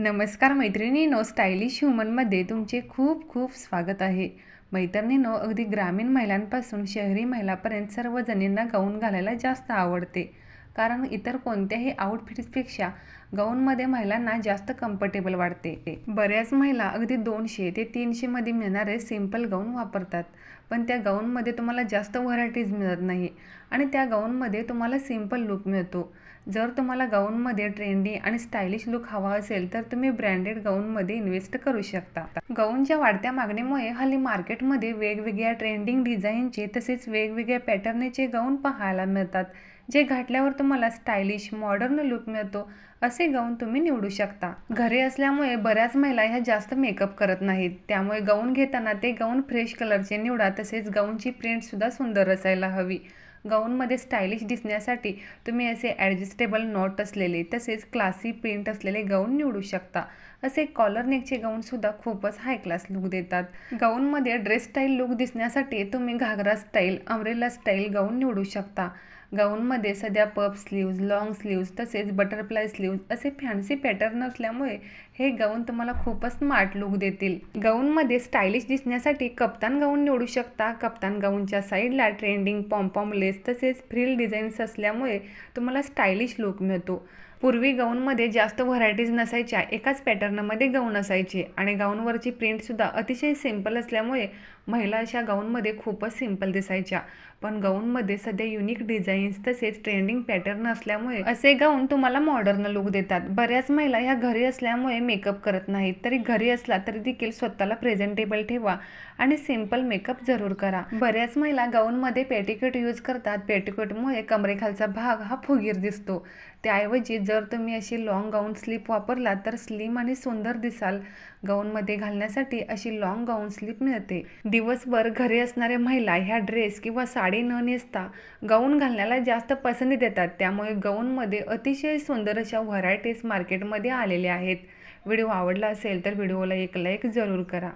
नमस्कार मैत्रिणीनो स्टायलिश ह्युमनमध्ये तुमचे खूप खूप स्वागत आहे. मैत्रिणीनो अगदी ग्रामीण महिलांपासून शहरी महिलापर्यंत सर्व जणींना गाऊन घालायला जास्त आवडते. कारण इतर कोणत्याही आउटफिट्सपेक्षा गाऊनमध्ये महिलांना जास्त कम्फर्टेबल वाटते. बऱ्याच महिला अगदी दोनशे ते तीनशेमध्ये मिळणारे सिंपल गाऊन वापरतात. पण त्या गाऊनमध्ये तुम्हाला जास्त व्हरायटीज मिळत नाही आणि त्या गाऊनमध्ये तुम्हाला सिंपल लुक मिळतो. जर तुम्हाला गाऊनमध्ये ट्रेंडी आणि स्टायलिश लुक हवा असेल तर तुम्ही ब्रँडेड गाऊनमध्ये इन्व्हेस्ट करू शकता. गाऊनच्या वाढत्या मागणीमुळे हल्ली मार्केटमध्ये वेगवेगळ्या ट्रेंडिंग डिझाईनचे तसेच वेगवेगळ्या पॅटर्नचे गाऊन पाहायला मिळतात. जे घातल्यावर तुम्हाला स्टायलिश मॉडर्न लुक मिळतो असे गाऊन तुम्ही निवडू शकता. घरी असल्यामुळे बऱ्याच महिला ह्या जास्त मेकअप करत नाहीत. त्यामुळे गाऊन घेताना ते गाऊन फ्रेश कलरचे निवडा तसेच गाऊनची प्रिंटसुद्धा सुंदर असायला हवी. गाऊनमध्ये स्टायलिश दिसण्यासाठी तुम्ही असे ॲडजस्टेबल नॉट असलेले तसेच क्लासी प्रिंट असलेले गाऊन निवडू शकता. असे कॉलर नेकचे गाऊनसुद्धा खूपच हाय क्लास लुक देतात. गाऊनमध्ये ड्रेस स्टाईल लुक दिसण्यासाठी तुम्ही घागरा स्टाईल अमरेला स्टाईल गाऊन निवडू शकता. गाऊनमध्ये सध्या पप स्लीव्ज लॉंग स्लीव्ज तसेच बटरफ्लाय स्लीव्ज असे फॅन्सी पॅटर्न असल्यामुळे हे गाऊन तुम्हाला खूपच स्मार्ट लुक देतील. गाऊनमध्ये स्टायलिश दिसण्यासाठी कप्तान गाऊन निवडू शकता. कप्तान गाऊनच्या साईडला ट्रेंडिंग पॉम्पॉम लेस तसेच फ्रिल डिझाईन्स असल्यामुळे तुम्हाला स्टायलिश लुक मिळतो. पूर्वी गाऊनमध्ये जास्त व्हरायटीज नसायच्या एकाच पॅटर्नमध्ये गाऊन असायचे. आणि गाऊनवरची प्रिंटसुद्धा अतिशय सिंपल असल्यामुळे महिला अशा गाऊनमध्ये खूपच सिंपल दिसायच्या. पण गाऊनमध्ये सध्या युनिक डिझाईन्स तसेच ट्रेंडिंग पॅटर्न असल्यामुळे असे गाऊन तुम्हाला मॉडर्न लुक देतात. बऱ्याच महिला ह्या घरी असल्यामुळे मेकअप करत नाहीत. तरी घरी असला तरी देखील स्वतःला प्रेझेंटेबल ठेवा आणि सिंपल मेकअप जरूर करा. बऱ्याच महिला गाऊनमध्ये पेटिकोट यूज करतात. पेटिकोटमुळे कमरेखालचा भाग हा फुगीर दिसतो. त्याऐवजी जर तुम्ही अशी लाँग गाऊन स्लीप वापरला तर स्लिम आणि सुंदर दिसाल. गाऊनमध्ये घालण्यासाठी अशी लाँग गाऊन स्लीप मिळते. दिवसभर घरी असणाऱ्या महिला ह्या ड्रेस किंवा साडी न नेसता गाऊन घालण्याला जास्त पसंती देतात. त्यामुळे गाऊनमध्ये अतिशय सुंदर अशा व्हरायटीज मार्केटमध्ये आलेल्या आहेत. व्हिडिओ आवडला असेल तर व्हिडिओला एक लाईक जरूर करा.